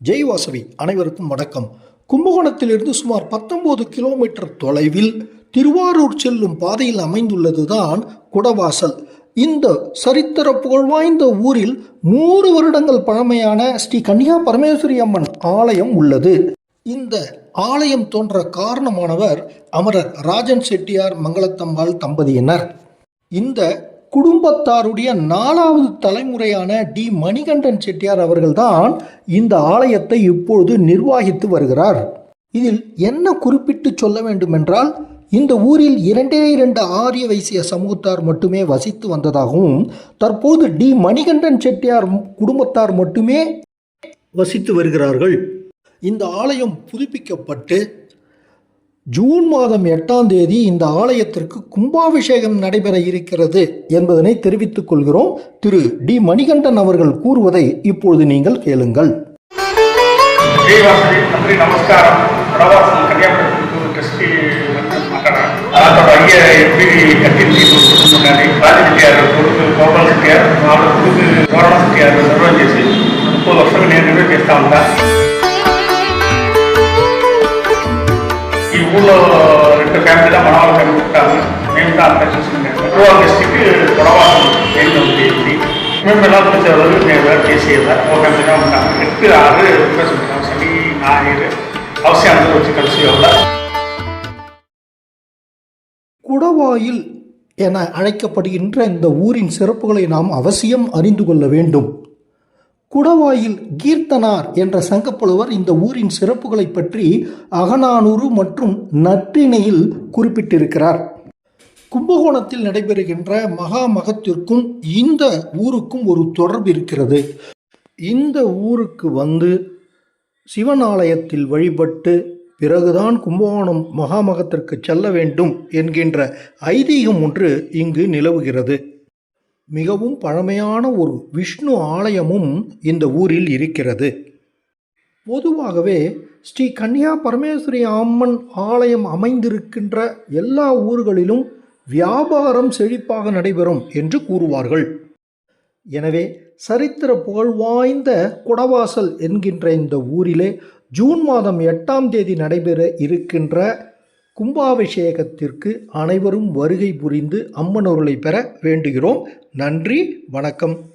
ஜெய் வாசவி அனைவருக்கும் வணக்கம். கும்பகோணத்திலிருந்து சுமார் 19 கிலோமீட்டர் தொலைவில் திருவாரூர் செல்லும் பாதையில் அமைந்துள்ளதுதான் குடவாசல். இந்த சரித்திர புகழ்வாய்ந்த ஊரில் நூறு வருடங்கள் பழமையான ஸ்ரீ கன்னியா பரமேஸ்வரி அம்மன் ஆலயம் உள்ளது. இந்த ஆலயம் தோன்ற காரணமானவர் அமரர் ராஜன் செட்டியார் மங்களத்தம்பாள் தம்பதியினர். இந்த குடும்பத்தாருடைய நாலாவது தலைமுறையான டி. மணிகண்டன் செட்டியார் அவர்கள்தான் இந்த ஆலயத்தை இப்பொழுது நிர்வாகித்து வருகிறார். இதில் என்ன குறிப்பிட்டு சொல்ல வேண்டுமென்றால் இந்த ஊரில் இரண்டே இரண்டு ஆரிய வைசிய சமூகத்தார் மட்டுமே வசித்து வந்ததாகவும் தற்போது டி. மணிகண்டன் செட்டியார் குடும்பத்தார் மட்டுமே வசித்து வருகிறார்கள். இந்த ஆலயம் புதுப்பிக்கப்பட்டு ஜூன் மாதம் எட்டாம் தேதி இந்த ஆலயத்திற்கு கும்பாபிஷேகம் நடைபெற இருக்கிறது என்பதனை தெரிவித்துக் கொள்கிறோம். திரு. டி. மணிகண்டன் அவர்கள் கூறுவதை இப்பொழுது நீங்கள் கேளுங்கள். நமஸ்காரம். ఊళ్ళో రెండు ఫ్యామిలీలో మనవాళ్ళ ఫ్యామిలీ ఉంటాము మేము కూడా అర్థించుకుంటాం గొడవ డిస్టిక్ గొడవ ఏంటి ఉంది మేము ఎలా పిలిచేవారు మేము ఎలా చేసేదా ఒక విధంగా ఉంటాము ఎట్టి ఆరు రిక్వెస్ట్ ఉంటాం సరి నా అవసరం అందరూ వచ్చి కలిసి குடவாயில் என அழைக்கப்படுகின்ற இந்த ஊரின் சிறப்புகளை நாம் அவசியம் அறிந்து கொள்ள வேண்டும் குடவாயில் கீர்த்தனார் என்ற சங்கப்புலவர் இந்த ஊரின் சிறப்புகளை பற்றி அகநானூறு மற்றும் நற்றிணையில் குறிப்பிட்டிருக்கிறார். கும்பகோணத்தில் நடைபெறுகின்ற மகா மகத்திற்கும் இந்த ஊருக்கும் ஒரு தொடர்பு இருக்கிறது. இந்த ஊருக்கு வந்து சிவன் ஆலயத்தில் வழிபட்டு பிறகுதான் கும்பகோணம் மகாமகத்திற்கு செல்ல வேண்டும் என்கின்ற ஐதீகம் ஒன்று இங்கு நிலவுகிறது. மிகவும் பழமையான ஒரு விஷ்ணு ஆலயமும் இந்த ஊரில் இருக்கிறது. பொதுவாகவே ஸ்ரீ கன்னியா பரமேஸ்வரி அம்மன் ஆலயம் அமைந்திருக்கின்ற எல்லா ஊர்களிலும் வியாபாரம் செழிப்பாக நடைபெறும் என்று கூறுவார்கள். எனவே சரித்திர புகழ் வாய்ந்த குடவாசல் என்கின்ற இந்த ஊரிலே ஜூன் மாதம் எட்டாம் தேதி நடைபெற இருக்கின்ற கும்பாபிஷேகத்திற்கு அனைவரும் வருகை புரிந்து அம்மனொருளை பெற வேண்டுகிறோம். நன்றி வணக்கம்.